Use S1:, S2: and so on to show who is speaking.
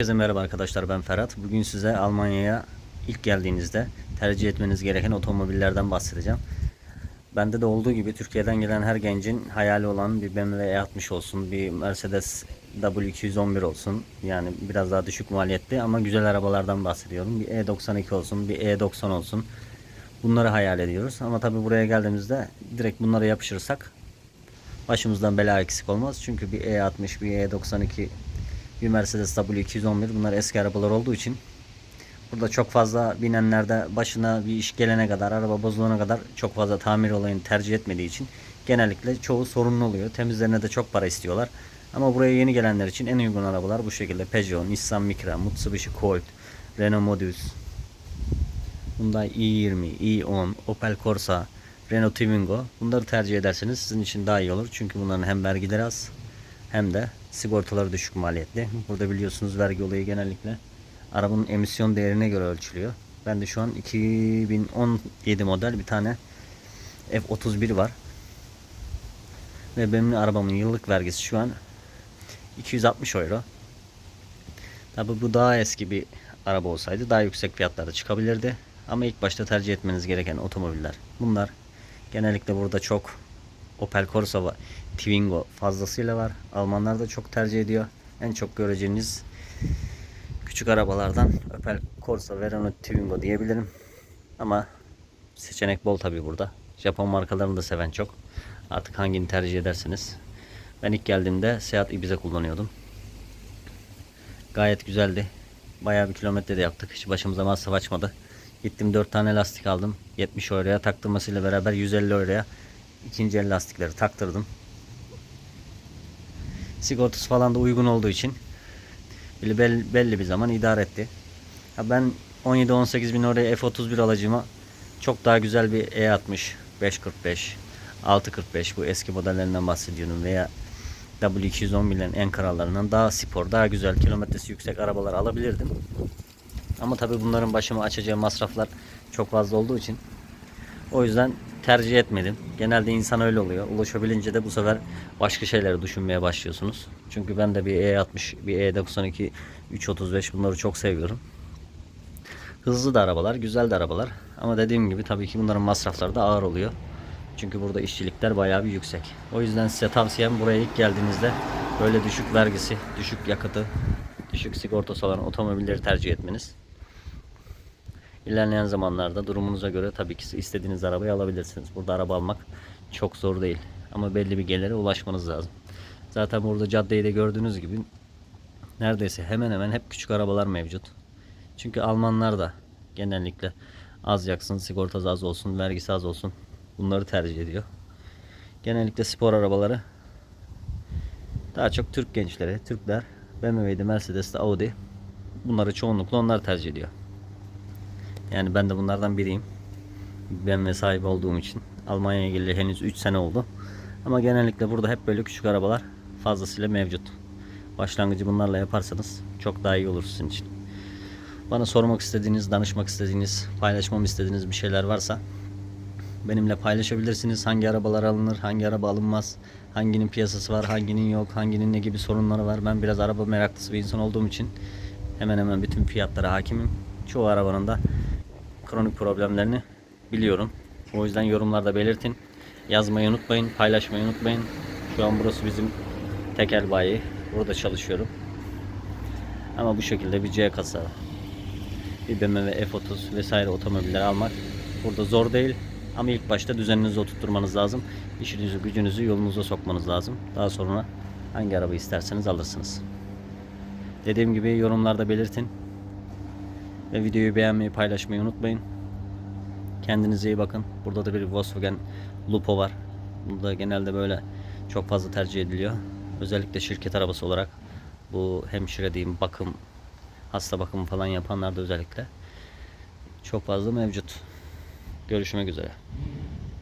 S1: Herkese merhaba arkadaşlar ben Ferhat. Bugün size Almanya'ya ilk geldiğinizde tercih etmeniz gereken otomobillerden bahsedeceğim. Bende de olduğu gibi Türkiye'den gelen her gencin hayali olan bir BMW E60 olsun, bir Mercedes W211 olsun. Yani biraz daha düşük maliyetli ama güzel arabalardan bahsediyorum. Bir E92 olsun, bir E90 olsun. Bunları hayal ediyoruz. Ama tabi buraya geldiğimizde direkt bunlara yapışırsak başımızdan bela eksik olmaz. Çünkü bir E60, bir E92, bir Mercedes W211 bunlar eski arabalar olduğu için burada çok fazla binenlerde başına bir iş gelene kadar, araba bozulana kadar çok fazla tamir olayını tercih etmediği için genellikle çoğu sorunlu oluyor. Temizlerine de çok para istiyorlar. Ama buraya yeni gelenler için en uygun arabalar bu şekilde. Peugeot, Nissan Micra, Mitsubishi Colt, Renault Modus, Hyundai i20, i10, Opel Corsa, Renault Twingo. Bunları tercih ederseniz sizin için daha iyi olur. Çünkü bunların hem vergileri az hem de sigortaları düşük maliyetli. Burada biliyorsunuz vergi olayı genellikle arabanın emisyon değerine göre ölçülüyor. Ben de şu an 2017 model bir tane F31 var. Ve benim arabamın yıllık vergisi şu an 260 euro. Tabi bu daha eski bir araba olsaydı daha yüksek fiyatlarda çıkabilirdi. Ama ilk başta tercih etmeniz gereken otomobiller bunlar. Genellikle burada çok Opel Corsa var. Twingo fazlasıyla var. Almanlar da çok tercih ediyor. En çok göreceğiniz küçük arabalardan Opel Corsa ve Twingo diyebilirim. Ama seçenek bol tabi burada. Japon markalarını da seven çok. Artık hangini tercih ederseniz. Ben ilk geldiğimde Seat Ibiza kullanıyordum. Gayet güzeldi. Bayağı bir kilometre de yaptık. Hiç başımıza masraf açmadı. Gittim 4 tane lastik aldım. 70 euroya taktırmasıyla beraber 150 euroya ikinci el lastikleri taktırdım. Sigortası falan da uygun olduğu için belli, belli, bir zaman idare etti. Ha ben 17-18 bin oraya F31 alacağıma çok daha güzel bir E60 545 645 bu eski modellerinden bahsediyorum veya W211'lerin en krallarından daha spor, daha güzel kilometresi yüksek arabalar alabilirdim. Ama tabi bunların başıma açacağı masraflar çok fazla olduğu için o yüzden tercih etmedim. Genelde insan öyle oluyor. Ulaşabilince de bu sefer başka şeyleri düşünmeye başlıyorsunuz. Çünkü ben de bir E60, bir E92, 335 bunları çok seviyorum. Hızlı da arabalar, güzel de arabalar. Ama dediğim gibi tabii ki bunların masrafları da ağır oluyor. Çünkü burada işçilikler bayağı bir yüksek. O yüzden size tavsiyem buraya ilk geldiğinizde böyle düşük vergisi, düşük yakıtı, düşük sigortası olan otomobilleri tercih etmeniz. İlerleyen zamanlarda durumunuza göre tabii ki istediğiniz arabayı alabilirsiniz. Burada araba almak çok zor değil. Ama belli bir gelire ulaşmanız lazım. Zaten burada caddeyi de gördüğünüz gibi neredeyse hemen hemen hep küçük arabalar mevcut. Çünkü Almanlar da genellikle az yaksın, sigortası az olsun, vergisi az olsun. Bunları tercih ediyor. Genellikle spor arabaları daha çok Türk gençleri, Türkler BMW'de, Mercedes'te, Audi bunları çoğunlukla onlar tercih ediyor. Yani ben de bunlardan biriyim. BMW sahibi olduğum için. Almanya'ya geleli henüz 3 sene oldu. Ama genellikle burada hep böyle küçük arabalar fazlasıyla mevcut. Başlangıcı bunlarla yaparsanız çok daha iyi olur sizin için. Bana sormak istediğiniz, danışmak istediğiniz, paylaşmamı istediğiniz bir şeyler varsa benimle paylaşabilirsiniz. Hangi arabalar alınır, hangi araba alınmaz, hanginin piyasası var, hanginin yok, hanginin ne gibi sorunları var. Ben biraz araba meraklısı bir insan olduğum için hemen hemen bütün fiyatlara hakimim. Çoğu arabanın da kronik problemlerini biliyorum. O yüzden yorumlarda belirtin. Yazmayı unutmayın, paylaşmayı unutmayın. Şu an burası bizim tekel bayi. Burada çalışıyorum. Ama bu şekilde bir C kasa, bir BMW F30 vesaire otomobiller almak burada zor değil. Ama ilk başta düzeninizi oturtmanız lazım. İşinizi, gücünüzü yolunuza sokmanız lazım. Daha sonra hangi araba isterseniz alırsınız. Dediğim gibi yorumlarda belirtin. Ve videoyu beğenmeyi, paylaşmayı unutmayın. Kendinize iyi bakın. Burada da bir Volkswagen Lupo var. Bu da genelde böyle çok fazla tercih ediliyor. Özellikle şirket arabası olarak bu hemşire diyeyim bakım, hasta bakımı falan yapanlar da özellikle çok fazla mevcut. Görüşmek üzere.